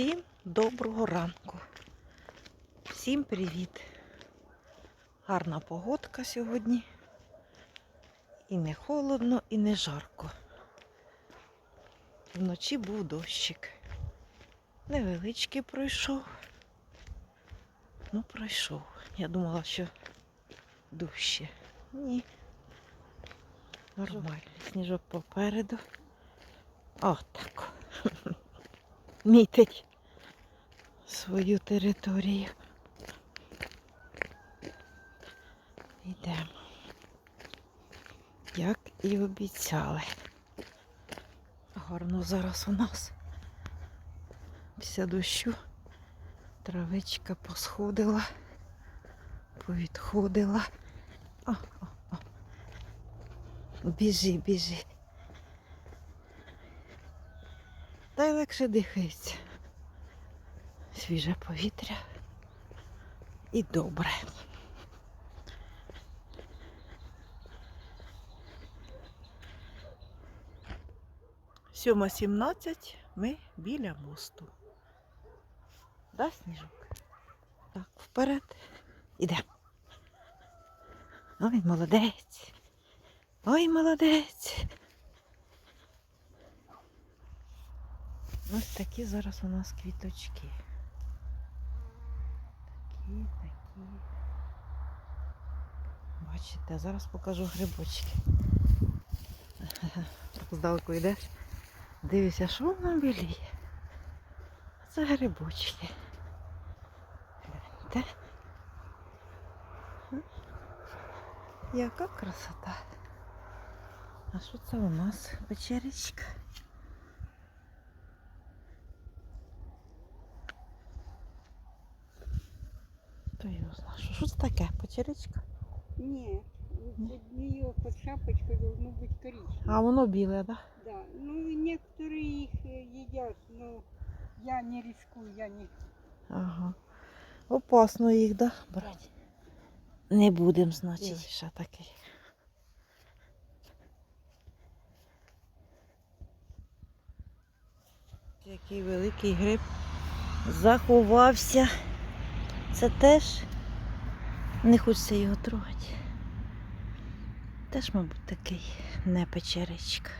Всім доброго ранку. Всім привіт. Гарна погодка сьогодні. І не холодно, і не жарко. Вночі був дощик. Невеличкий пройшов. Ну, пройшов. Я думала, що дужче. Ні. Нормально. Сніжок попереду. Отак. Мітить свою територію. Йдемо. Як і обіцяли. Гарно зараз у нас. Після дощу травичка посходила, повідходила. О, о, о. Біжи, біжи. Та й легше дихається. Свіже повітря і добре. Сьома сімнадцять ми біля мосту. Да, сніжок? Так, вперед. Ідемо. Ой, молодець. Ой, молодець. Ось такі зараз у нас квіточки. Такі, такі. Бачите, зараз покажу грибочки. Так здалеку йдеш. Дивися, що воно біліє. Це грибочки. Гляньте. М? Яка красота. А що це у нас? Печеречка. Що, що це таке? Печеречка? Нет, под нее под шапочкой должно быть коричневое. А воно біле, так? Да? Да, ну и некоторые их э, едят, но я не рискую, я не... Ага. Опасно їх, да, брати? Не будемо, значить, Ні. ще такий. Який великий гриб заховався. Це теж не хочеться його трогати. Теж, мабуть, такий не печеричка.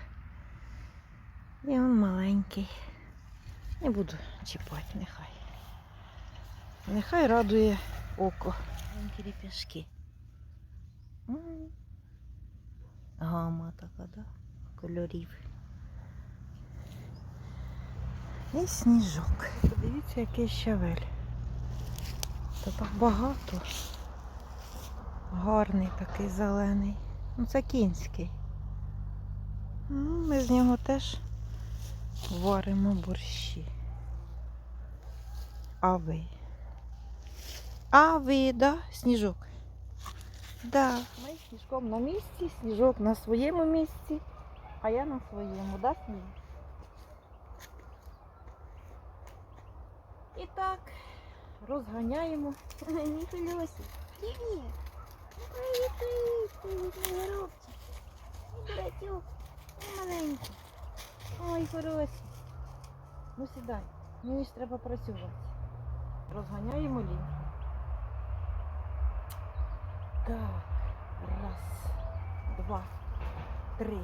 І він маленький. Не буду чіпати, нехай. Нехай радує око. Маленькі ріп'яшки. Гама така, да? Кольорів. І сніжок. Подивіться, який щавель. Та так багато. Гарний такий зелений. Ну це кінський. Ну, Ми з нього теж варимо борщі. А ви? А ви, да, сніжок? Да. Ми з сніжком на місці, сніжок на своєму місці, а я на своєму, да, сніг? І так, розганяємо. Привіт! Мій маленький. Ой, хороший. Ну сідай, мені ж треба працювати. Розганяємо лінь. Так, раз, два, три.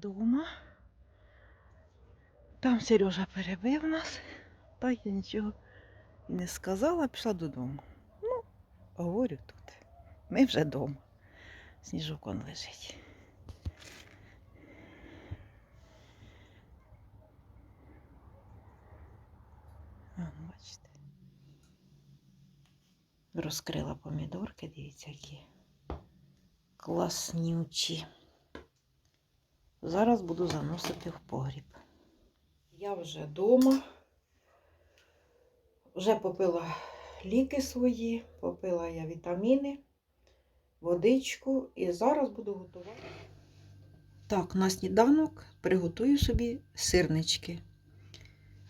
Вдома. Там Сережа перебив нас, та я нічого не сказала, пішла додому. Ну, говорю тут. Ми вже вдома. Сніжок он лежить. А, ну, бачите. Розкрила помідорки, дивіться, які класнючі. Зараз буду заносити в погріб. Я вже вдома. Вже попила ліки свої, попила я вітаміни, водичку і зараз буду готувати. Так, на сніданок приготую собі сирнички.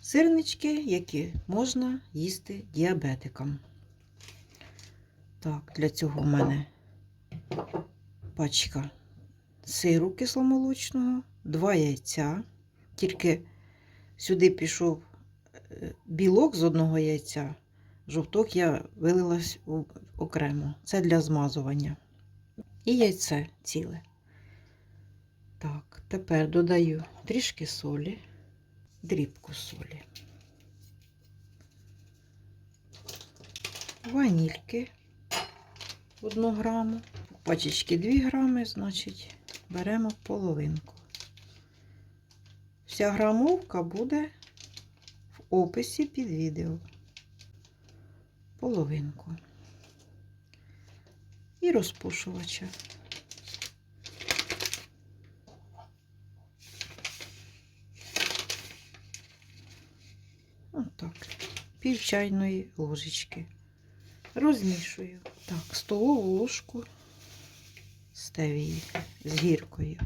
Сирнички, які можна їсти діабетикам. Так, для цього в мене пачка сиру кисломолочного, два яйця. Тільки сюди пішов е, білок з одного яйця, жовток я вилила с- у- окремо. Це для змазування. І яйце ціле. Так, тепер додаю трішки солі, дрібку солі, ванільки 1 граму, пачечки 2 грами, значить беремо половинку. Вся грамовка буде в описі під відео. Половинку. І розпушувача. Отак. Пів чайної ложечки. Розмішую. Так, столову ложку стевії з гіркою.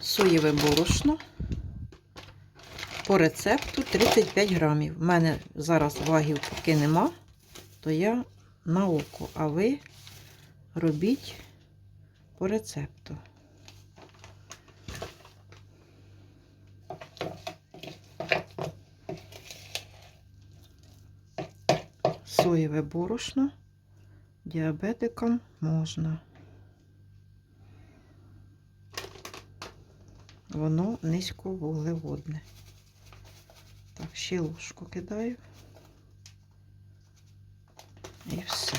Соєве борошно по рецепту 35 грамів. У мене зараз вагів поки нема, то я на око, а ви робіть по рецепту. Соєве борошно діабетикам можна. Воно низьковуглеводне. Так, ще ложку кидаю. І все.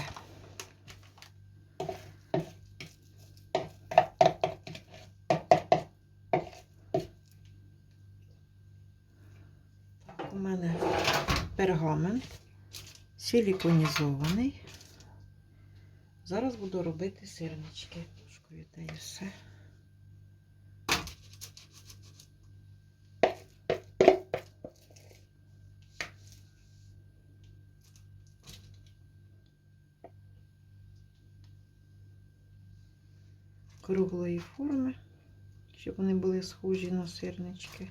У мене пергамент силіконізований. Зараз буду робити сирнички. Ложкою та все. Круглої форми, щоб вони були схожі на сирнички.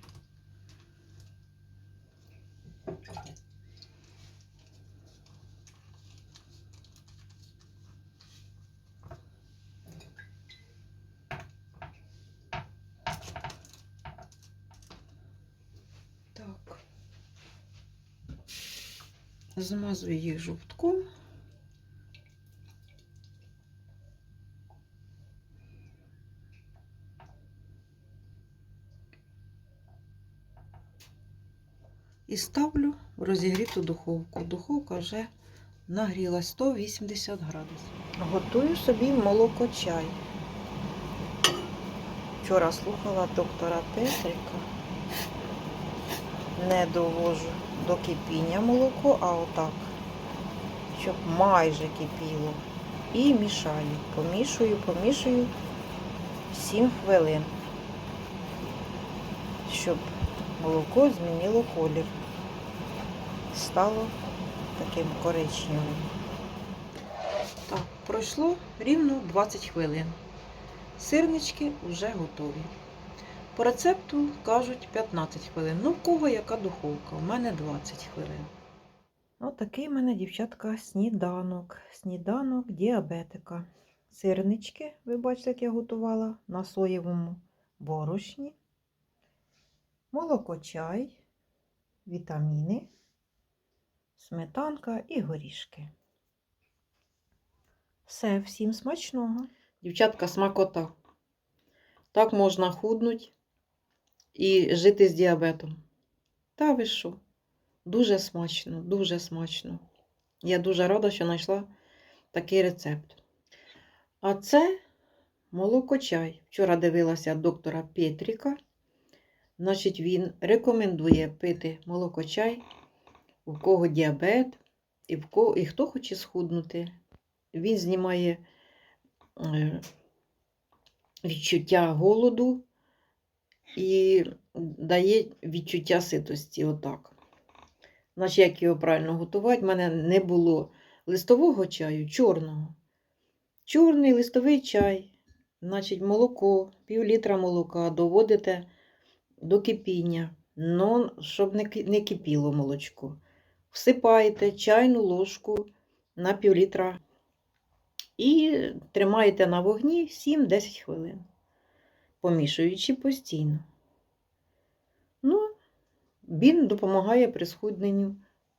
Так. Змазую їх жовтком. І ставлю в розігріту духовку. Духовка вже нагріла 180 градусів. Готую собі молоко чай. Вчора слухала доктора Петрика. Не довожу до кипіння молоко, а отак, щоб майже кипіло. І мішаю. Помішую, помішую 7 хвилин, щоб молоко змінило колір. Стало таким коричневим. Так, пройшло рівно 20 хвилин. Сирнички вже готові. По рецепту кажуть 15 хвилин. Ну, в кого яка духовка? У мене 20 хвилин. Отакий в мене, дівчатка, сніданок. Сніданок діабетика. Сирнички, ви бачите, як я готувала на соєвому борошні. Молоко чай, вітаміни, сметанка і горішки. Все, всім смачного. Дівчатка, смакота. Так можна худнути і жити з діабетом. Та ви що? Дуже смачно, дуже смачно. Я дуже рада, що знайшла такий рецепт. А це молоко-чай. Вчора дивилася доктора Петріка. Значить, він рекомендує пити молоко-чай, у кого діабет, і, в кого, і хто хоче схуднути. Він знімає е, відчуття голоду і дає відчуття ситості. Отак. Значить, як його правильно готувати, в мене не було листового чаю, чорного. Чорний листовий чай, значить, молоко, пів літра молока доводите до кипіння, но щоб не кипіло молочко. Всипаєте чайну ложку на пів літра і тримаєте на вогні 7-10 хвилин, помішуючи постійно. Ну, він допомагає при схудненню.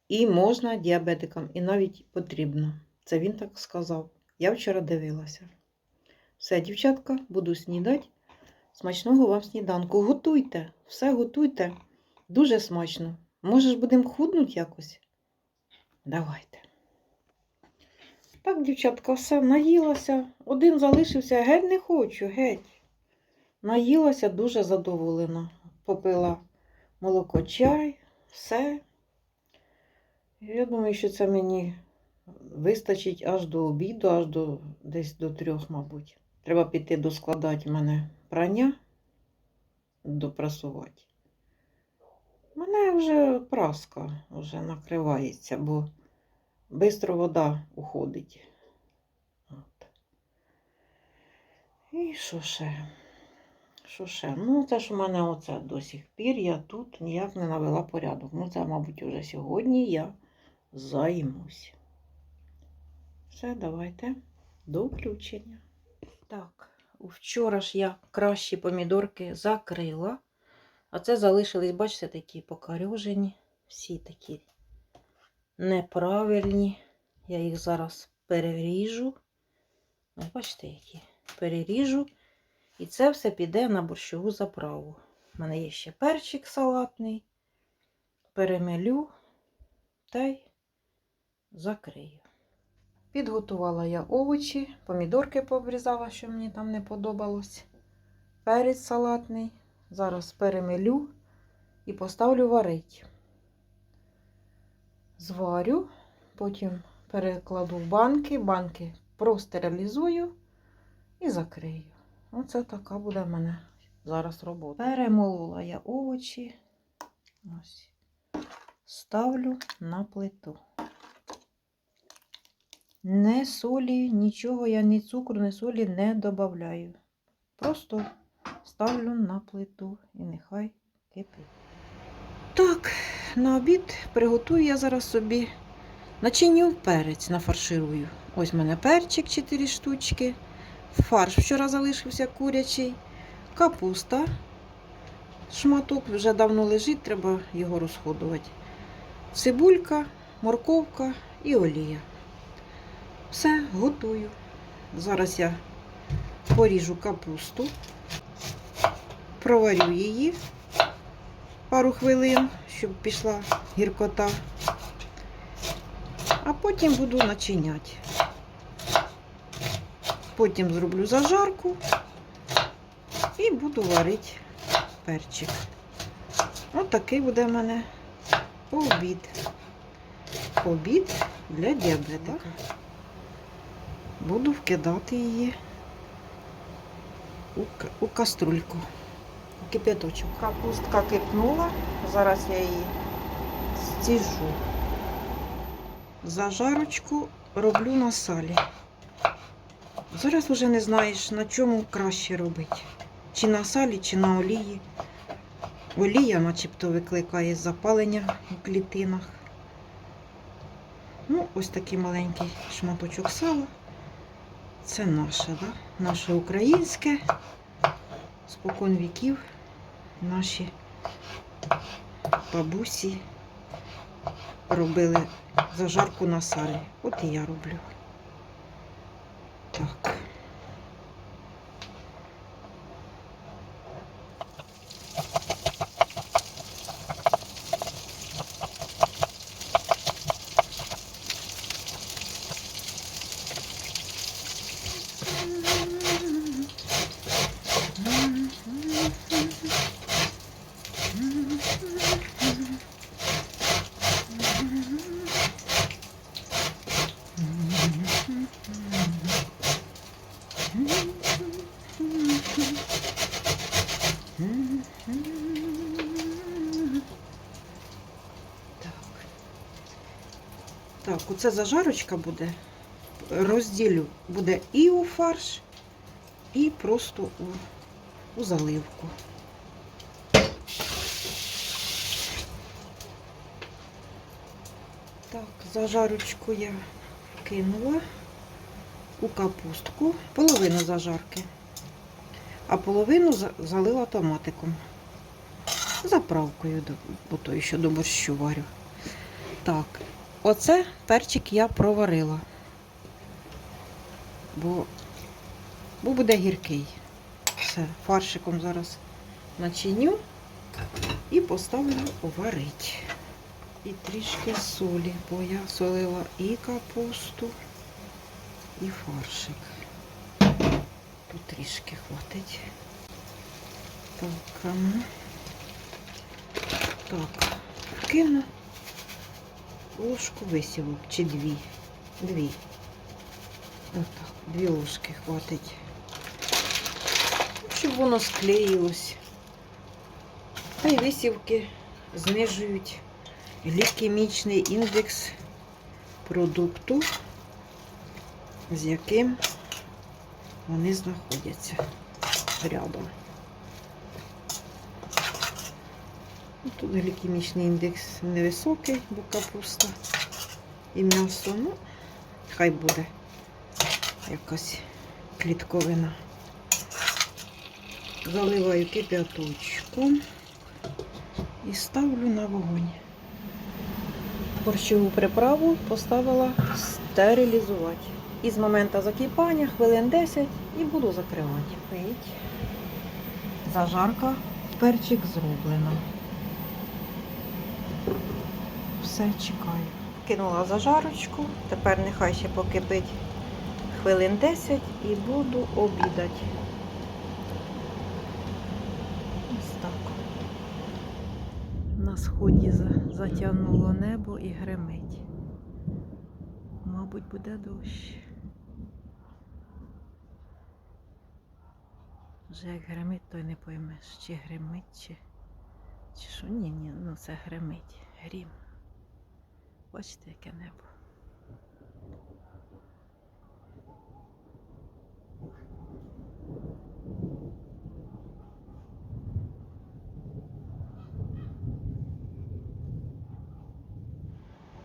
І можна діабетикам, і навіть потрібно. Це він так сказав. Я вчора дивилася. Все, дівчатка, буду снідати. Смачного вам сніданку. Готуйте, все готуйте. Дуже смачно. Може ж будемо худнути якось? Давайте. Так, дівчатка, все, наїлася. Один залишився, геть не хочу, геть. Наїлася дуже задоволена. Попила молоко, чай, все. Я думаю, що це мені вистачить аж до обіду, аж до десь до трьох, мабуть. Треба піти доскладати мене прання, допрасувати. Мене вже праска вже накривається, бо швидко вода уходить. От. І що ще? Що ще? Ну, це ж у мене оце до сих пір я тут ніяк не навела порядок. Ну, це, мабуть, вже сьогодні я займусь. Все, давайте до включення. Так, вчора ж я кращі помідорки закрила, а це залишились, бачите, такі покарюжені, всі такі неправильні. Я їх зараз переріжу. Бачите, які переріжу. І це все піде на борщову заправу. У мене є ще перчик салатний. Перемелю та й закрию. Підготувала я овочі, помідорки пообрізала, що мені там не подобалось. Перець салатний. Зараз перемелю і поставлю варить. Зварю, потім перекладу в банки, банки простерилізую і закрию. Оце така буде в мене зараз робота. Перемолола я овочі. Ось. Ставлю на плиту. Не солі, нічого я ні цукру, ні солі не додаю. Просто ставлю на плиту і нехай кипить. Так, на обід приготую я зараз собі начиню перець нафарширую. Ось в мене перчик 4 штучки. Фарш вчора залишився курячий, капуста. Шматок вже давно лежить, треба його розходувати. Цибулька, морковка і олія. Все, готую. Зараз я поріжу капусту, проварю її пару хвилин, щоб пішла гіркота, а потім буду начиняти. Потім зроблю зажарку і буду варити перчик. Ось такий буде в мене обід. Обід для діабетика. Буду вкидати її у, каструльку, у кип'яточок. Капустка кипнула, зараз я її стіжу. Зажарочку роблю на салі. Зараз вже не знаєш, на чому краще робити. Чи на салі, чи на олії. Олія начебто викликає запалення у клітинах. Ну, ось такий маленький шматочок сала. Це наше, да? наше українське, спокон віків, наші бабусі робили зажарку на салі. От і я роблю. Так. Оце зажарочка буде. Розділю буде і у фарш, і просто у, у заливку. Так, зажарочку я кинула у капустку, половину зажарки, а половину залила томатиком. Заправкою, бо то ще до борщу варю. Так, оце перчик я проварила. Бо, бо буде гіркий. Все, фаршиком зараз начиню і поставлю варить. І трішки солі, бо я солила і капусту, і фаршик. Тут трішки хватить. Так, ну. Так, кину ложку висівок чи дві. Дві. Отак, дві ложки хватить. Щоб воно склеїлось. А й висівки знижують глікемічний індекс продукту, з яким вони знаходяться рядом. Ну, Тут глікемічний індекс невисокий, бо капуста і м'ясо, ну, хай буде якась клітковина. Заливаю кип'яточком і ставлю на вогонь. Борщову приправу поставила стерилізувати. І з моменту закипання хвилин 10 і буду закривати. Пить. Зажарка, перчик зроблено. Все, чекаю. Кинула зажарочку, тепер нехай ще покипить хвилин 10 і буду обідати. Ось так. На сході затягнуло небо і гримить. Мабуть, буде дощ. Вже як гримить, то й не поймеш, чи гримить, чи, чи що. Ні, ні, ну це гримить. Грім. Бачите, яке небо.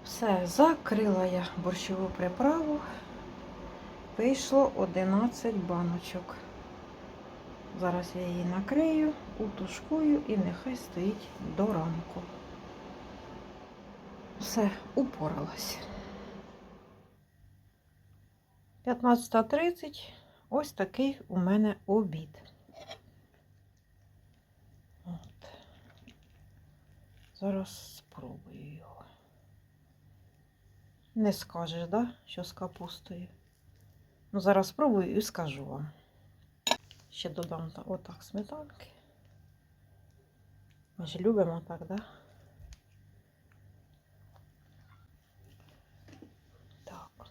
Все, закрила я борщову приправу. Вийшло 11 баночок. Зараз я її накрию, утушкую і нехай стоїть до ранку. Все, упоралась. 15.30. Ось такий у мене обід. От. Зараз спробую його. Не скажеш, да, що з капустою? Ну, зараз спробую і скажу вам. Ще додам отак сметанки. Ми ж любимо так, да? Так.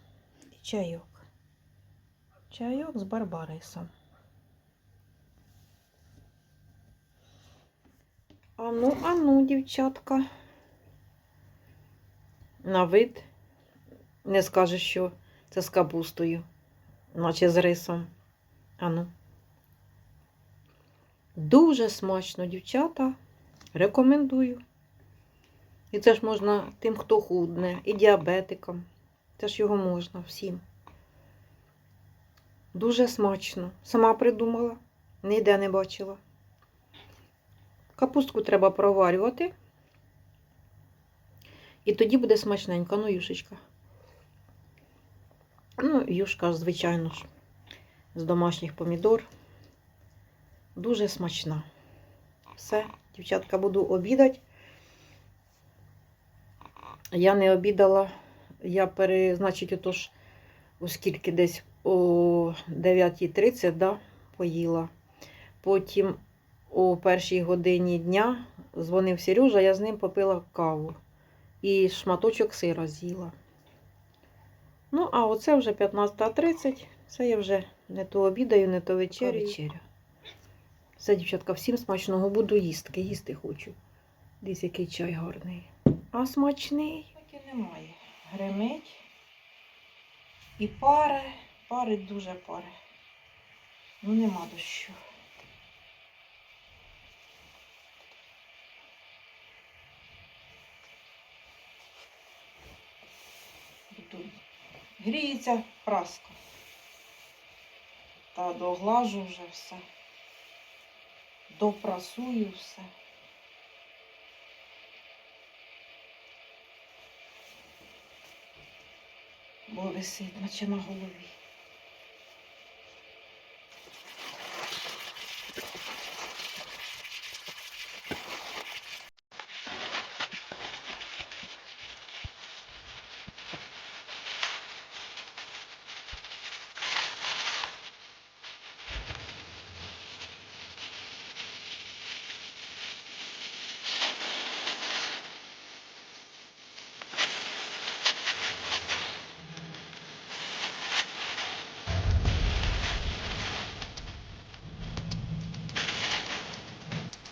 І чайок. Чайок з барбарисом. Ану, ану, дівчатка. На вид не скажеш, що це з капустою, наче з рисом. Ану. Дуже смачно, дівчата. Рекомендую. І це ж можна тим, хто худне, і діабетикам. Це ж його можна всім. Дуже смачно. Сама придумала, ніде не бачила. Капустку треба проварювати. І тоді буде смачненько. Ну, юшечка. Ну, юшка, звичайно ж. з домашніх помідор. Дуже смачна. Все, дівчатка, буду обідати. Я не обідала. Я пере, значить, отож, оскільки десь о 9.30 да, поїла. Потім о першій годині дня дзвонив Сережа, я з ним попила каву і шматочок сира з'їла. Ну, а оце вже 15.30. Це я вже не то обідаю, не то вечерю. вечеря. Все, дівчатка, всім смачного буду їсти. Їсти хочу. Дивись, який чай гарний. А смачний? Так і немає. Гремить. І пари. Пари дуже пари. Ну нема дощу. Гріється праска. Та доглажу вже все. Допрасую все. в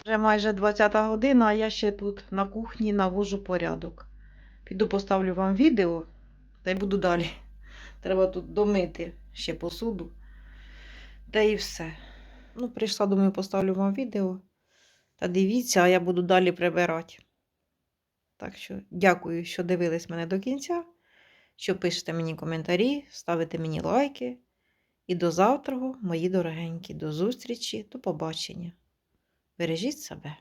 Вже майже 20 година, а я ще тут на кухні навожу порядок. Піду поставлю вам відео та й буду далі. Треба тут домити ще посуду. Та і все. Ну, прийшла, думаю, поставлю вам відео. Та дивіться, а я буду далі прибирати. Так що дякую, що дивились мене до кінця. Що пишете мені коментарі, ставите мені лайки. І до завтра, мої дорогенькі, до зустрічі, до побачення. Бережіть себе.